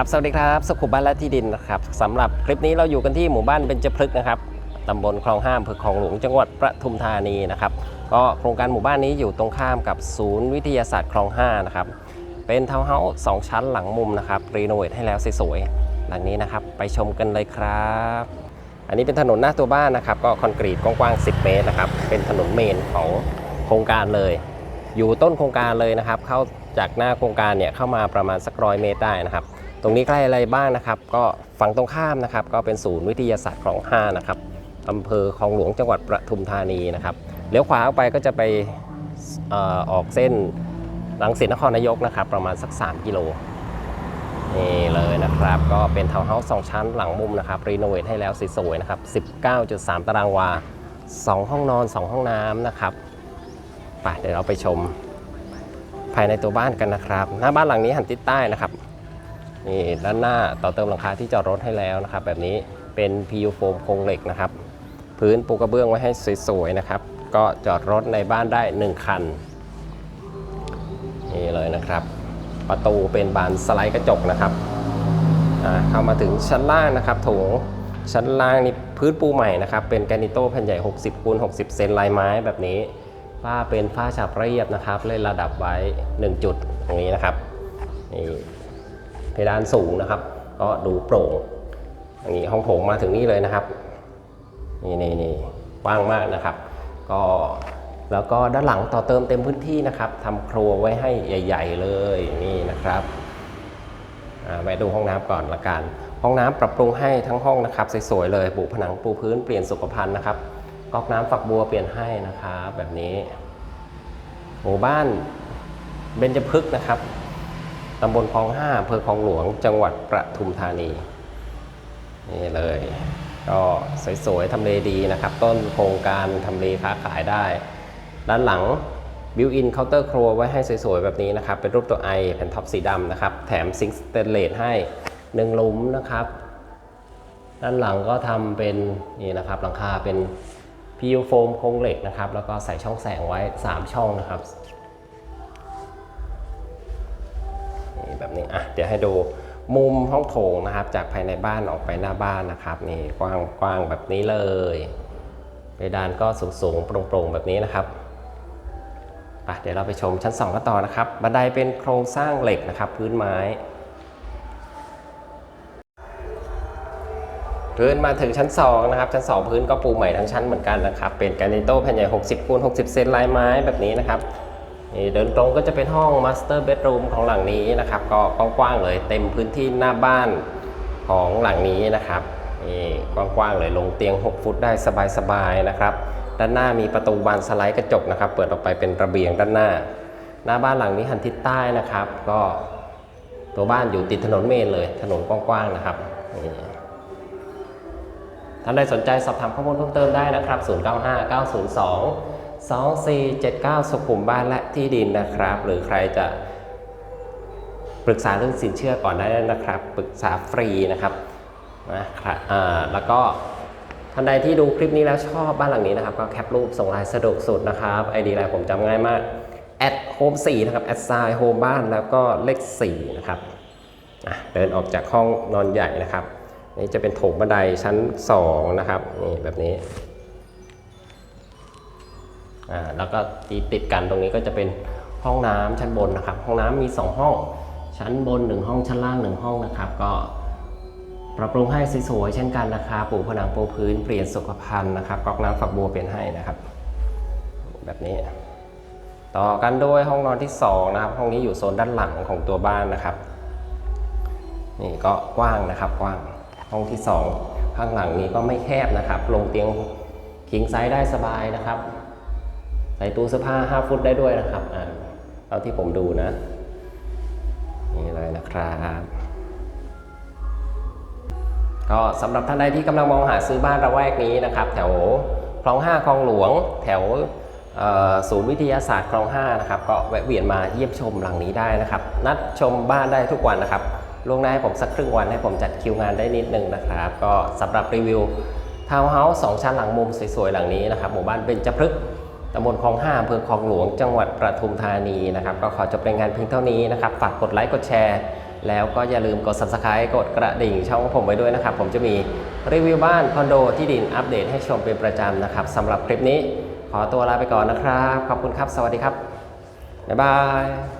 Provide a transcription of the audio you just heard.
ครับสวัสดีครับสุขุมบ้านและที่ดินนะครับสำหรับคลิปนี้เราอยู่กันที่หมู่บ้านเบญจพฤกษ์นะครับตำบลคลองห้ามอำเภอคลองหลวงจังหวัดประทุมธานีนะครับก็โครงการหมู่บ้านนี้อยู่ตรงข้ามกับศูนย์วิทยาศาสตร์คลองห้านะครับเป็นทาวน์เฮาส์สองชั้นหลังมุมนะครับรีโนเวทให้แล้วสวยๆหลังนี้นะครับไปชมกันเลยครับ อันนี้เป็นถนนหน้าตัวบ้านนะครับ ก็คอนกรีตกว้างๆ10 เมตรนะครับเป็นถนนเมนของโครงการเลย อยู่ต้นโครงการเลยนะครับ เข้าจากหน้าโครงการเนี่ยเข้ามาประมาณสักร้อยเมตรได้นะครับ ตรงนี้ใกล้อะไรบ้างนะครับ ก็ฝั่งตรงข้ามนะครับ ก็เป็นศูนย์วิทยาศาสตร์คลองห้านะครับอำเภอคลองหลวงจังหวัดประทุมธานีนะครับเลี้ยวขวาออกไปก็จะไปอออกเส้นลังสิตนครนายกนะครับ ประมาณสัก 3 กิโลนี่เลยนะครับ ก็เป็นทาวน์เฮาส์สองชั้นหลังมุมนะครับรีโนเวทให้แล้วสวยๆนะครับ 19.3 ตารางวา 2 ห้องนอน 2 ห้องน้ำนะครับไปเดี๋ยวเราไปชมภายในตัวบ้านกันนะครับ หน้าบ้านหลังนี้หันทิศใต้นะครับ นี่ด้านหน้าต่อเติมหลังคาที่จอดรถให้แล้วนะครับ แบบนี้เป็น PU โฟมโครงเหล็กนะครับ พื้นปูกระเบื้องไว้ให้สวยๆนะครับ ก็จอดรถในบ้านได้ 1 คัน นี่เลยนะครับ ประตูเป็นบานสไลด์กระจกนะครับเข้ามาถึงชั้นล่างนะครับโถงชั้นล่างนี่พื้นปูใหม่นะครับ เป็นแกนิโต้แผ่นใหญ่ 60คูณ60 เซนลายไม้แบบนี้ฝ้าเป็นฝ้าฉาบเรียบนะครับ เล่นระดับไว้ 1 จุดอย่างนี้นะครับนี่ เพดานสูงนะครับ ก็ดูโปร่งอย่างนี้ห้องโถงมาถึงนี่เลยนะครับนี่นี่นี่กว้างมากนะครับ ก็แล้วก็ด้านหลังต่อเติมเต็มพื้นที่นะครับทำครัวไว้ให้ใหญ่ ๆ เลยนี่นะครับอ่าไปดูห้องน้ำก่อนละกัน ห้องน้ำปรับปรุงให้ทั้งห้องนะครับสวยๆเลยปูผนังปูพื้นเปลี่ยนสุขภัณฑ์นะครับก๊อกน้ำฝักบัวเปลี่ยนให้นะครับแบบนี้ หมู่บ้านเบญจพฤกษ์นะครับ ตำบลคลองห้าอำเภอคลองหลวง จังหวัดประทุมธานี นี่เลย ก็สวยๆทำเลดีนะครับ ต้นโครงการทำเลค้าขายได้ ด้านหลังบิวอินเคาน์เตอร์ครัวไว้ให้สวยๆ แบบนี้นะครับ เป็นรูปตัวไอแผ่นท็อปสีดำนะครับ แถมซิงค์สเตนเลสให้หนึ่งลุมนะครับ ด้านหลังก็ทำเป็นนี่นะครับหลังคาเป็น PU โฟมโครงเหล็กนะครับ แล้วก็ใส่ช่องแสงไว้ 3 ช่องนะครับ บบนี้อะเดี๋ยวให้ดูมุมห้องโถงนะครับ จากภายในบ้านออกไปหน้าบ้านนะครับนี่กว้างกว้างแบบนี้เลยเพดานก็สูงสูงๆโปร่งแบบนี้นะครับอะเดี๋ยวเราไปชมชั้น2กันต่อนะครับบันไดเป็นโครงสร้างเหล็กนะครับ พื้นไม้พื้นมาถึงชั้น 2 นะครับ ชั้น 2 พื้นก็ปูใหม่ทั้งชั้นเหมือนกันนะครับ เป็นแกรนิโต้แผ่นใหญ่ 60คูณ60 เซนลายไม้แบบนี้นะครับ นี่เดินตรงก็จะเป็นห้องมาสเตอร์เบดรูมของหลังนี้นะครับ ก็กว้างๆเลยเต็มพื้นที่หน้าบ้านของหลังนี้นะครับนี่กว้างๆเลยลงเตียง 6 ฟุตได้สบายๆนะครับ ด้านหน้ามีประตูบานสไลด์กระจกนะครับ เปิดออกไปเป็นระเบียงด้านหน้า หน้าบ้านหลังนี้หันทิศใต้นะครับ ก็ตัวบ้านอยู่ติดถนนเมนเลย ถนนกว้างๆนะครับท่านใดสนใจสอบถามข้อมูลเพิ่มเติมได้นะครับ 095 902 2479 สุขุมบ้านและที่ดินนะครับ หรือใครจะปรึกษาเรื่องสินเชื่อก่อนได้นะครับ ปรึกษาฟรีนะครับนะครับแล้วก็ท่านใดที่ดูคลิปนี้แล้วชอบบ้านหลังนี้นะครับ ก็แคปรูปส่งไลน์สะดวกสุดนะครับไอดีไลน์ผมจำง่ายมากแอดโฮม4นะครับแอดไซน์โฮมบ้านแล้วก็เลข4นะครับเดินออกจากห้องนอนใหญ่นะครับ นี่จะเป็นโถงบันไดชั้น 2 นะครับนี่แบบนี้ แล้วก็ตีติดกันตรงนี้ก็จะเป็นห้องน้ำชั้นบนนะครับ ห้องน้ำมี 2 ห้อง ชั้นบน 1 ห้องชั้นล่าง 1 ห้องนะครับ ก็ปรับปรุงให้สวยๆเช่นกันนะครับปูผนังปูพื้นเปลี่ยนสุขภัณฑ์นะครับก๊อกน้ำฝักบัวเปลี่ยนให้นะครับ แบบนี้ ต่อกันด้วยห้องนอนที่ 2 นะครับ ห้องนี้อยู่โซนด้านหลังของตัวบ้านนะครับ นี่ก็กว้างนะครับกว้างห้องที่ 2 ข้างหลังนี้ก็ไม่แคบนะครับ ลงเตียงคิงไซส์ได้สบายนะครับ ใส่ตู้เสื้อผ้า 5 ฟุตได้ด้วยนะครับอ่าเท่าที่ผมดูนะ นี่เลยนะครับก็สำหรับท่านใดที่กำลังมองหาซื้อบ้านระแวกนี้นะครับ แถวคลอง 5 คลองหลวง แถวศูนย์วิทยาศาสตร์คลอง 5 นะครับ ก็แวะเวียนมาเยี่ยมชมหลังนี้ได้นะครับ นัดชมบ้านได้ทุกวันนะครับล่วงหน้าให้ผมสักครึ่งวันให้ผมจัดคิวงานได้นิดนึงนะครับ ก็สำหรับรีวิวทาวน์เฮาส์สองชั้นหลังมุมสวยๆหลังนี้นะครับ หมู่บ้านเบญจพฤกษ์ ตำบลคลองห้าอำเภอคลองหลวง จังหวัดประทุมธานีนะครับ ก็ขอจบรายงานเพียงเท่านี้นะครับ ฝากกดไลค์ กดแชร์ แล้วก็อย่าลืมกด subscribe กดกระดิ่งช่องของผมไว้ด้วยนะครับ ผมจะมีรีวิวบ้านคอนโดที่ดินอัปเดตให้ชมเป็นประจำนะครับสำหรับคลิปนี้ ขอตัวลาไปก่อนนะครับ ขอบคุณครับ สวัสดีครับ บ๊ายบาย